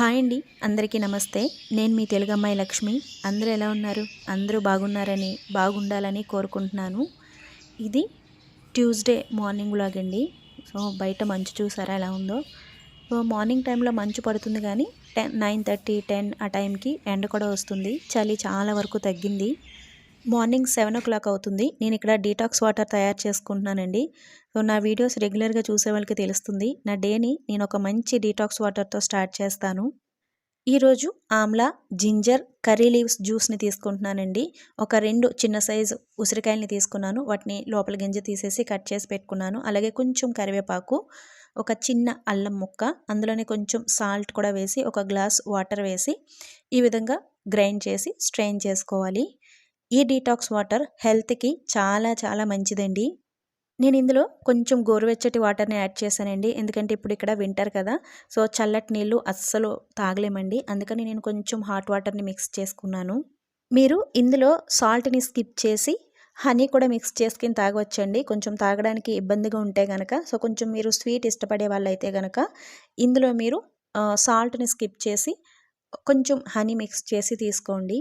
Hi అండి. అందరికీ నమస్తే. నేను మీ తెలుగు అమ్మాయి లక్ష్మి. అందరూ ఎలా ఉన్నారు? అందరూ బాగున్నారని బాగుండాలని కోరుకుంటున్నాను. ఇది ట్యూస్డే మార్నింగ్ వ్లాగ్ అండి. సో బయట మంచు చూసారా ఎలా ఉందో? సో మార్నింగ్ టైంలో మంచు పడుతుంది కానీ టెన్ నైన్ థర్టీ టెన్ ఆ టైంకి ఎండ కూడా వస్తుంది. చలి చాలా వరకు తగ్గింది. మార్నింగ్ సెవెన్ ఓ క్లాక్ అవుతుంది. నేను ఇక్కడ డీటాక్స్ వాటర్ తయారు చేసుకుంటున్నానండి. సో నా వీడియోస్ రెగ్యులర్గా చూసే వాళ్ళకి తెలుస్తుంది. నా డేని నేను ఒక మంచి డీటాక్స్ వాటర్తో స్టార్ట్ చేస్తాను. ఈరోజు ఆమ్లా జింజర్ కర్రీ లీవ్స్ జ్యూస్ని తీసుకుంటున్నానండి. ఒక రెండు చిన్న సైజు ఉసిరికాయలని తీసుకున్నాను. వాటిని లోపల గింజ తీసేసి కట్ చేసి పెట్టుకున్నాను. అలాగే కొంచెం కరివేపాకు ఒక చిన్న అల్లం ముక్క అందులోనే కొంచెం సాల్ట్ కూడా వేసి ఒక గ్లాస్ వాటర్ వేసి ఈ విధంగా గ్రైండ్ చేసి స్ట్రెయిన్ చేసుకోవాలి. ఈ డీటాక్స్ వాటర్ హెల్త్కి చాలా చాలా మంచిదండి. నేను ఇందులో కొంచెం గోరువెచ్చటి వాటర్ని యాడ్ చేశానండి. ఎందుకంటే ఇప్పుడు ఇక్కడ వింటర్ కదా సో చల్లటి నీళ్ళు అస్సలు తాగలేమండి. అందుకని నేను కొంచెం హాట్ వాటర్ని మిక్స్ చేసుకున్నాను. మీరు ఇందులో సాల్ట్ని స్కిప్ చేసి హనీ కూడా మిక్స్ చేసుకుని తాగవచ్చండి. కొంచెం తాగడానికి ఇబ్బందిగా ఉంటే కనుక సో కొంచెం మీరు స్వీట్ ఇష్టపడే వాళ్ళైతే కనుక ఇందులో మీరు సాల్ట్ని స్కిప్ చేసి కొంచెం హనీ మిక్స్ చేసి తీసుకోండి.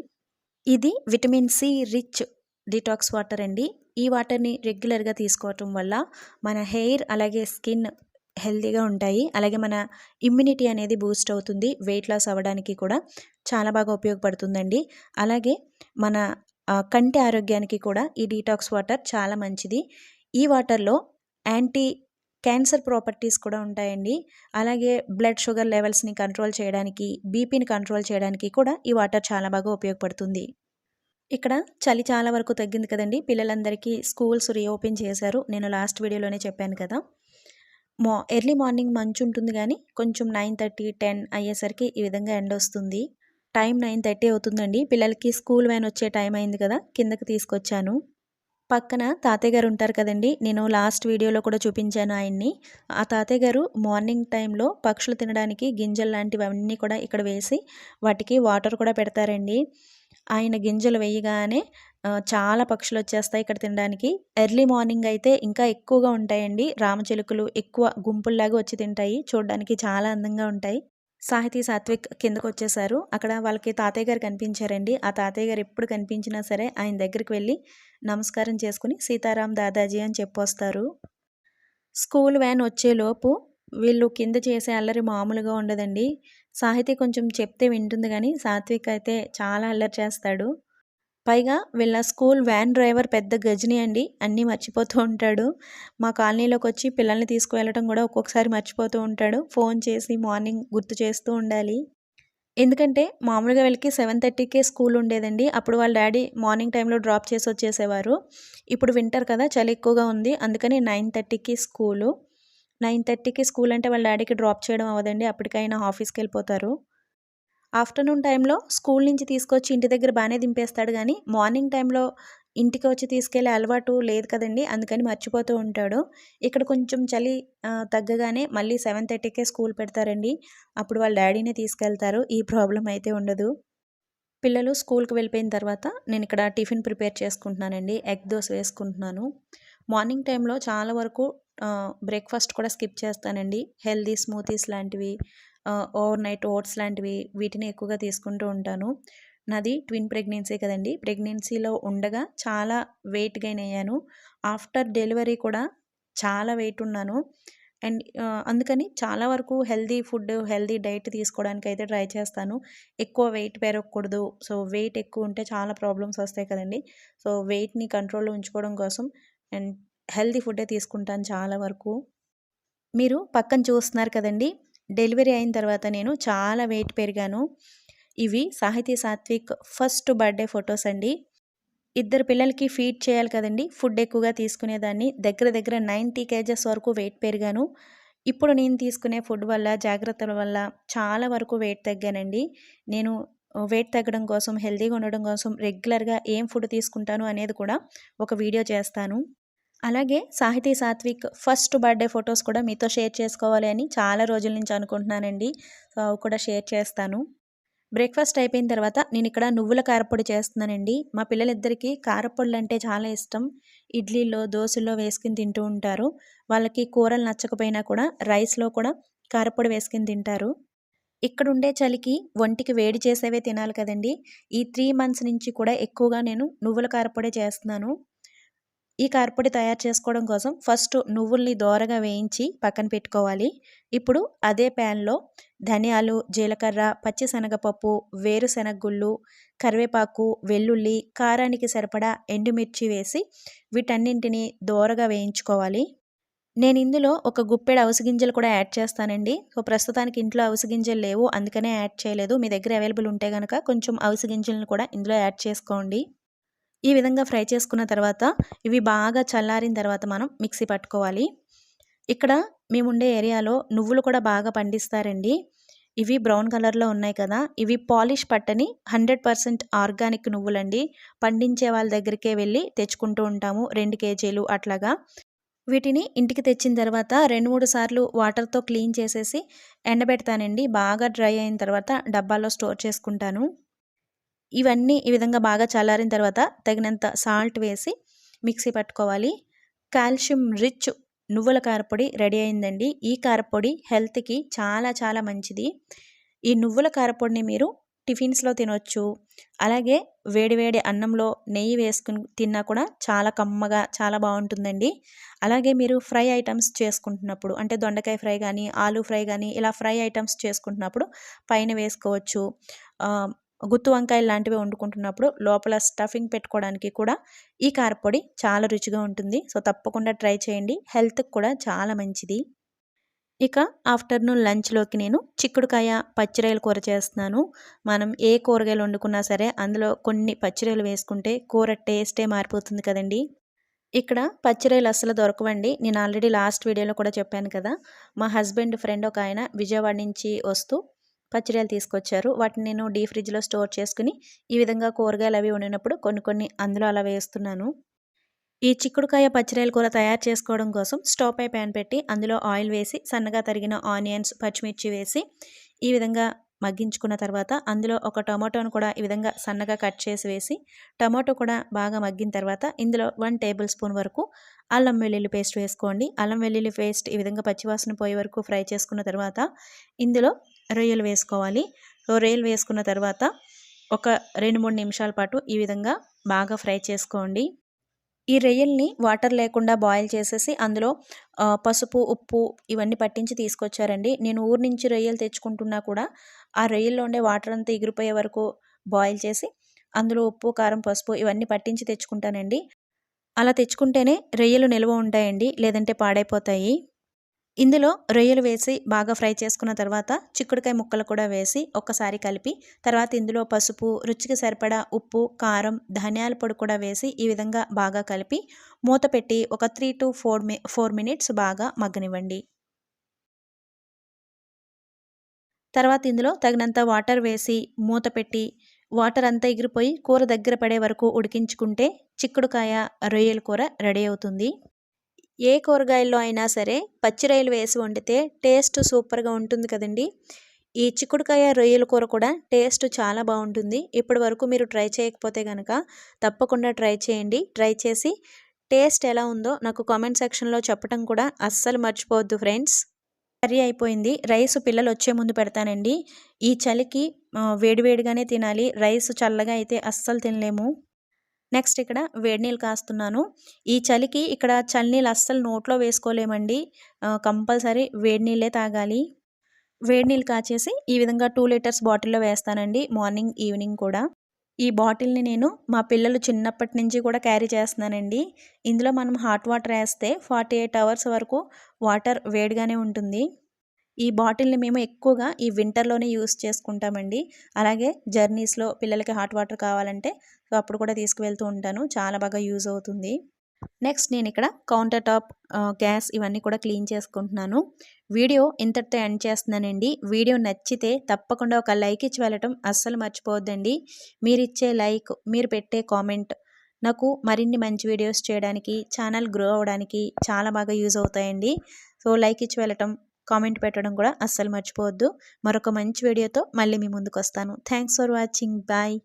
ఇది vitamin C rich detox water అండి. ఈ వాటర్ని రెగ్యులర్గా తీసుకోవటం వల్ల మన హెయిర్ అలాగే స్కిన్ హెల్తీగా ఉంటాయి. అలాగే మన ఇమ్యూనిటీ అనేది బూస్ట్ అవుతుంది. వెయిట్ లాస్ అవ్వడానికి కూడా చాలా బాగా ఉపయోగపడుతుందండి. అలాగే మన కంటి ఆరోగ్యానికి కూడా ఈ డీటాక్స్ వాటర్ చాలా మంచిది. ఈ వాటర్లో యాంటీ క్యాన్సర్ ప్రాపర్టీస్ కూడా ఉంటాయండి. అలాగే బ్లడ్ షుగర్ లెవెల్స్ని కంట్రోల్ చేయడానికి బీపీని కంట్రోల్ చేయడానికి కూడా ఈ వాటర్ చాలా బాగా ఉపయోగపడుతుంది. ఇక్కడ చలి చాలా వరకు తగ్గింది కదండి. పిల్లలందరికీ స్కూల్స్ రీఓపెన్ చేశారు. నేను లాస్ట్ వీడియోలోనే చెప్పాను కదా. మా ఎర్లీ మార్నింగ్ మంచు ఉంటుంది కానీ కొంచెం నైన్ థర్టీ టెన్ అయ్యేసరికి ఈ విధంగా ఎండ వస్తుంది. టైం నైన్ థర్టీ అవుతుందండి. పిల్లలకి స్కూల్ వ్యాన్ వచ్చే టైం అయింది కదా. కిందకి తీసుకొచ్చాను. పక్కన తాతయ్య గారు ఉంటారు కదండి. నేను లాస్ట్ వీడియోలో కూడా చూపించాను ఆయన్ని. ఆ తాతయ్య గారు మార్నింగ్ టైంలో పక్షులు తినడానికి గింజలు లాంటివన్నీ కూడా ఇక్కడ వేసి వాటికి వాటర్ కూడా పెడతారండి. ఆయన గింజలు వేయగానే చాలా పక్షులు వచ్చేస్తాయి ఇక్కడ తినడానికి. ఎర్లీ మార్నింగ్ అయితే ఇంకా ఎక్కువగా ఉంటాయండి. రామచిలుకలు ఎక్కువ గుంపుల్లాగా వచ్చి తింటాయి. చూడడానికి చాలా అందంగా ఉంటాయి. సాహితీ సాత్విక్ కిందకు వచ్చేసారు అక్కడ వాళ్ళకి తాతయ్య గారు కనిపించారండి. ఆ తాతయ్య గారు ఎప్పుడు కనిపించినా సరే ఆయన దగ్గరికి వెళ్ళి నమస్కారం చేసుకుని సీతారాం దాదాజీ అని చెప్పొస్తారు. స్కూల్ వ్యాన్ వచ్చేలోపు వీళ్ళు కింద చేసే అల్లరి మామూలుగా ఉండదండి. సాహితీ కొంచెం చెప్తే వింటుంది కానీ సాత్విక్ అయితే చాలా అల్లరి చేస్తాడు. పైగా వీళ్ళ స్కూల్ వ్యాన్ డ్రైవర్ పెద్ద గజని అండి. అన్నీ మర్చిపోతూ ఉంటాడు. మా కాలనీలోకి వచ్చి పిల్లల్ని తీసుకువెళ్ళటం కూడా ఒక్కొక్కసారి మర్చిపోతూ ఉంటాడు. ఫోన్ చేసి మార్నింగ్ గుర్తు చేస్తూ ఉండాలి. ఎందుకంటే మామూలుగా వీళ్ళకి సెవెన్ థర్టీకే స్కూల్ ఉండేదండి. అప్పుడు వాళ్ళ డాడీ మార్నింగ్ టైంలో డ్రాప్ చేసి వచ్చేసేవారు. ఇప్పుడు వింటర్ కదా చలి ఎక్కువగా ఉంది. అందుకని నైన్ థర్టీకి స్కూలు. నైన్ థర్టీకి స్కూల్ అంటే వాళ్ళ డాడీకి డ్రాప్ చేయడం అవ్వదండి. అప్పటికైనా ఆఫీస్కి వెళ్ళిపోతారు. ఆఫ్టర్నూన్ టైంలో స్కూల్ నుంచి తీసుకొచ్చి ఇంటి దగ్గర బాగానే దింపేస్తాడు కానీ మార్నింగ్ టైంలో ఇంటికి వచ్చి తీసుకెళ్ళే అలవాటు లేదు కదండి. అందుకని మర్చిపోతూ ఉంటాడు. ఇక్కడ కొంచెం చలి తగ్గగానే మళ్ళీ సెవెన్ థర్టీకే స్కూల్ పెడతారండి. అప్పుడు వాళ్ళ డాడీనే తీసుకెళ్తారు. ఈ ప్రాబ్లం అయితే ఉండదు. పిల్లలు స్కూల్కి వెళ్ళిపోయిన తర్వాత నేను ఇక్కడ టిఫిన్ ప్రిపేర్ చేసుకుంటున్నానండి. ఎగ్ దోశ వేసుకుంటున్నాను. మార్నింగ్ టైంలో చాలా వరకు బ్రేక్ఫాస్ట్ కూడా స్కిప్ చేస్తానండి. హెల్దీ స్మూతీస్ లాంటివి ఓవర్ నైట్ ఓట్స్ లాంటివి వీటిని ఎక్కువగా తీసుకుంటూ ఉంటాను. నాది ట్విన్ ప్రెగ్నెన్సీ కదండి. ప్రెగ్నెన్సీలో ఉండగా చాలా వెయిట్ గెయిన్ అయ్యాను. ఆఫ్టర్ డెలివరీ కూడా చాలా వెయిట్ ఉన్నాను. అండ్ అందుకని చాలా వరకు హెల్దీ ఫుడ్ హెల్దీ డైట్ తీసుకోవడానికి అయితే ట్రై చేస్తాను. ఎక్కువ వెయిట్ పెరగకూడదు. సో వెయిట్ ఎక్కువ ఉంటే చాలా ప్రాబ్లమ్స్ వస్తాయి కదండి. సో వెయిట్ని కంట్రోల్లో ఉంచుకోవడం కోసం అండ్ హెల్దీ ఫుడ్డే తీసుకుంటాను చాలా వరకు. మీరు పక్కన చూస్తున్నారు కదండి. డెలివరీ అయిన తర్వాత నేను చాలా వెయిట్ పెరిగాను. ఇవి సాహితీ సాత్విక్ ఫస్ట్ బర్త్డే ఫొటోస్ అండి. ఇద్దరు పిల్లలకి ఫీడ్ చేయాలి కదండి. ఫుడ్ ఎక్కువగా తీసుకునేదాన్ని. దగ్గర దగ్గర నైంటీ కేజెస్ వరకు వెయిట్ పెరిగాను. ఇప్పుడు నేను తీసుకునే ఫుడ్ వల్ల జాగ్రత్తల వల్ల చాలా వరకు వెయిట్ తగ్గానండి. నేను వెయిట్ తగ్గడం కోసం హెల్తీగా ఉండడం కోసం రెగ్యులర్గా ఏం ఫుడ్ తీసుకుంటాను అనేది కూడా ఒక వీడియో చేస్తాను. అలాగే సాహితీ సాత్విక్ ఫస్ట్ బర్త్డే ఫొటోస్ కూడా మీతో షేర్ చేసుకోవాలి అని చాలా రోజుల నుంచి అనుకుంటున్నానండి. సో అవి కూడా షేర్ చేస్తాను. బ్రేక్ఫాస్ట్ అయిపోయిన తర్వాత నేను ఇక్కడ నువ్వుల కారపొడి చేస్తున్నానండి. మా పిల్లలిద్దరికీ కారపొడులు అంటే చాలా ఇష్టం. ఇడ్లీలో దోశలో వేసుకుని తింటూ ఉంటారు. వాళ్ళకి కూరలు నచ్చకపోయినా కూడా రైస్లో కూడా కారపొడి వేసుకుని తింటారు. ఇక్కడ ఉండే చలికి ఒంటికి వేడి చేసేవే తినాలి కదండి. ఈ త్రీ మంత్స్ నుంచి కూడా ఎక్కువగా నేను నువ్వుల కారపొడి చేస్తున్నాను. ఈ కారపొడి తయారు చేసుకోవడం కోసం ఫస్ట్ నువ్వుల్ని దోరగా వేయించి పక్కన పెట్టుకోవాలి. ఇప్పుడు అదే ప్యాన్లో ధనియాలు జీలకర్ర పచ్చిశనగపప్పు వేరుశనగుళ్ళు కరివేపాకు వెల్లుల్లి కారానికి సరిపడా ఎండుమిర్చి వేసి వీటన్నింటినీ దోరగా వేయించుకోవాలి. నేను ఇందులో ఒక గుప్పెడు అవసగింజలు కూడా యాడ్ చేస్తానండి. సో ప్రస్తుతానికి ఇంట్లో అవసగింజలు లేవు. అందుకనే యాడ్ చేయలేదు. మీ దగ్గర అవైలబుల్ ఉంటే కనుక కొంచెం అవసగింజలను కూడా ఇందులో యాడ్ చేసుకోండి. ఈ విధంగా ఫ్రై చేసుకున్న తర్వాత ఇవి బాగా చల్లారిన తర్వాత మనం మిక్సీ పట్టుకోవాలి. ఇక్కడ మేముండే ఏరియాలో నువ్వులు కూడా బాగా పండిస్తారండి. ఇవి బ్రౌన్ కలర్లో ఉన్నాయి కదా. ఇవి పాలిష్ పట్టని హండ్రెడ్ పర్సెంట్ ఆర్గానిక్ నువ్వులండి. పండించే వాళ్ళ దగ్గరికే వెళ్ళి తెచ్చుకుంటూ ఉంటాము రెండు కేజీలు అట్లాగా. వీటిని ఇంటికి తెచ్చిన తర్వాత రెండు మూడు సార్లు వాటర్తో క్లీన్ చేసేసి ఎండబెడతానండి. బాగా డ్రై అయిన తర్వాత డబ్బాలో స్టోర్ చేసుకుంటాను. ఇవన్నీ ఈ విధంగా బాగా చల్లారిన తర్వాత తగినంత సాల్ట్ వేసి మిక్సీ పట్టుకోవాలి. కాల్షియం రిచ్ నువ్వుల కారపొడి రెడీ అయిందండి. ఈ కారపొడి హెల్త్కి చాలా చాలా మంచిది. ఈ నువ్వుల కారపొడిని మీరు టిఫిన్స్లో తినొచ్చు. అలాగే వేడివేడి అన్నంలో నెయ్యి వేసుకుని తిన్నా కూడా చాలా కమ్మగా చాలా బాగుంటుందండి. అలాగే మీరు ఫ్రై ఐటమ్స్ చేసుకుంటున్నప్పుడు అంటే దొండకాయ ఫ్రై కానీ ఆలూ ఫ్రై కానీ ఇలా ఫ్రై ఐటమ్స్ చేసుకుంటున్నప్పుడు పైన వేసుకోవచ్చు. గుత్తు వంకాయలు లాంటివి వండుకుంటున్నప్పుడు లోపల స్టఫింగ్ పెట్టుకోవడానికి కూడా ఈ కారపొడి చాలా రుచిగా ఉంటుంది. సో తప్పకుండా ట్రై చేయండి. హెల్త్కి కూడా చాలా మంచిది. ఇక ఆఫ్టర్నూన్ లంచ్లోకి నేను చిక్కుడుకాయ పచ్చిరాయలు కూర చేస్తున్నాను. మనం ఏ కూరగాయలు వండుకున్నా సరే అందులో కొన్ని పచ్చిరాయలు వేసుకుంటే కూర టేస్టే మారిపోతుంది కదండి. ఇక్కడ పచ్చిరాయలు అస్సలు దొరకవండి. నేను ఆల్రెడీ లాస్ట్ వీడియోలో కూడా చెప్పాను కదా. మా హస్బెండ్ ఫ్రెండ్ ఒక ఆయన విజయవాడ నుంచి వస్తూ పచ్చిరాయలు తీసుకొచ్చారు. వాటిని నేను డీ ఫ్రిడ్జ్లో స్టోర్ చేసుకుని ఈ విధంగా కూరగాయలు అవి వండినప్పుడు కొన్ని కొన్ని అందులో అలా వేస్తున్నాను. ఈ చిక్కుడుకాయ పచ్చిరాయల కూర తయారు చేసుకోవడం కోసం స్టవ్ పై ప్యాన్ పెట్టి అందులో ఆయిల్ వేసి సన్నగా తరిగిన ఆనియన్స్ పచ్చిమిర్చి వేసి ఈ విధంగా మగ్గించుకున్న తర్వాత అందులో ఒక టమాటోను కూడా ఈ విధంగా సన్నగా కట్ చేసి వేసి టమాటో కూడా బాగా మగ్గిన తర్వాత ఇందులో వన్ టేబుల్ స్పూన్ వరకు అల్లం వెల్లుల్లి పేస్ట్ వేసుకోండి. అల్లం వెల్లుల్లి పేస్ట్ ఈ విధంగా పచ్చివాసన పోయే వరకు ఫ్రై చేసుకున్న తర్వాత ఇందులో రొయ్యలు వేసుకోవాలి. రొయ్యలు వేసుకున్న తర్వాత ఒక రెండు మూడు నిమిషాల పాటు ఈ విధంగా బాగా ఫ్రై చేసుకోండి. ఈ రొయ్యల్ని వాటర్ లేకుండా బాయిల్ చేసేసి అందులో పసుపు ఉప్పు ఇవన్నీ పట్టించి తీసుకొచ్చారండి. నేను ఊరి నుంచి రొయ్యలు తెచ్చుకుంటున్నా కూడా ఆ రొయ్యల్లో ఉండే వాటర్ అంతా ఎగిరిపోయే వరకు బాయిల్ చేసి అందులో ఉప్పు కారం పసుపు ఇవన్నీ పట్టించి తెచ్చుకుంటానండి. అలా తెచ్చుకుంటేనే రొయ్యలు నిల్వ ఉంటాయండి లేదంటే పాడైపోతాయి. ఇందులో రొయ్యలు వేసి బాగా ఫ్రై చేసుకున్న తర్వాత చిక్కుడుకాయ ముక్కలు కూడా వేసి ఒక్కసారి కలిపి తర్వాత ఇందులో పసుపు రుచికి సరిపడా ఉప్పు కారం ధనియాల పొడి కూడా వేసి ఈ విధంగా బాగా కలిపి మూత పెట్టి ఒక three to four mi four minutes బాగా మగ్గనివ్వండి. తర్వాత ఇందులో తగినంత వాటర్ వేసి మూత పెట్టి వాటర్ అంతా ఎగిరిపోయి కూర దగ్గర పడే వరకు ఉడికించుకుంటే చిక్కుడుకాయ రొయ్యల కూర రెడీ అవుతుంది. ఏ కూరగాయల్లో అయినా సరే పచ్చిరొయ్యలు వేసి వండితే టేస్ట్ సూపర్గా ఉంటుంది కదండి. ఈ చిక్కుడుకాయ రొయ్యల కూర కూడా టేస్ట్ చాలా బాగుంటుంది. ఇప్పటి వరకు మీరు ట్రై చేయకపోతే కనుక తప్పకుండా ట్రై చేయండి. ట్రై చేసి టేస్ట్ ఎలా ఉందో నాకు కామెంట్ సెక్షన్లో చెప్పడం కూడా అస్సలు మర్చిపోవద్దు ఫ్రెండ్స్. కర్రీ అయిపోయింది. రైస్ పిల్లలు వచ్చే ముందు పెడతానండి. ఈ చలికి వేడివేడిగానే తినాలి. రైస్ చల్లగా అయితే అస్సలు తినలేము. నెక్స్ట్ ఇక్కడ వేడి నీళ్ళు కాస్తున్నాను. ఈ చలికి ఇక్కడ చలినీళ్ళు అస్సలు నోట్లో వేసుకోలేమండి. కంపల్సరీ వేడి నీళ్ళే తాగాలి. వేడి నీళ్ళు కాచేసి ఈ విధంగా టూ లీటర్స్ బాటిల్లో వేస్తానండి మార్నింగ్ ఈవినింగ్ కూడా. ఈ బాటిల్ని నేను మా పిల్లలు చిన్నప్పటి నుంచి కూడా క్యారీ చేస్తున్నానండి. ఇందులో మనం హాట్ వాటర్ వేస్తే ఫార్టీ ఎయిట్ అవర్స్ వరకు వాటర్ వేడిగానే ఉంటుంది. ఈ బాటిల్ని మేము ఎక్కువగా ఈ వింటర్లోనే యూస్ చేసుకుంటామండి. అలాగే జర్నీస్లో పిల్లలకి హాట్ వాటర్ కావాలంటే సో అప్పుడు కూడా తీసుకువెళ్తూ ఉంటాను. చాలా బాగా యూజ్ అవుతుంది. నెక్స్ట్ నేను ఇక్కడ కౌంటర్ టాప్ గ్యాస్ ఇవన్నీ కూడా క్లీన్ చేసుకుంటున్నాను. వీడియో ఇంతటితో ఎండ్ చేస్తున్నానండి. వీడియో నచ్చితే తప్పకుండా ఒక లైక్ ఇచ్చి వెళ్ళటం అస్సలు మర్చిపోవద్దండి. మీరు ఇచ్చే లైక్ మీరు పెట్టే కామెంట్ నాకు మరిన్ని మంచి వీడియోస్ చేయడానికి ఛానల్ గ్రో అవ్వడానికి చాలా బాగా యూజ్ అవుతాయండి. సో లైక్ ఇచ్చి వెళ్ళటం కామెంట్ పెట్టడం కూడా అస్సలు మర్చిపోవద్దు. మరొక మంచి వీడియోతో మళ్ళీ మీ ముందుకు వస్తాను థ్యాంక్స్ ఫర్ వాచింగ్ బాయ్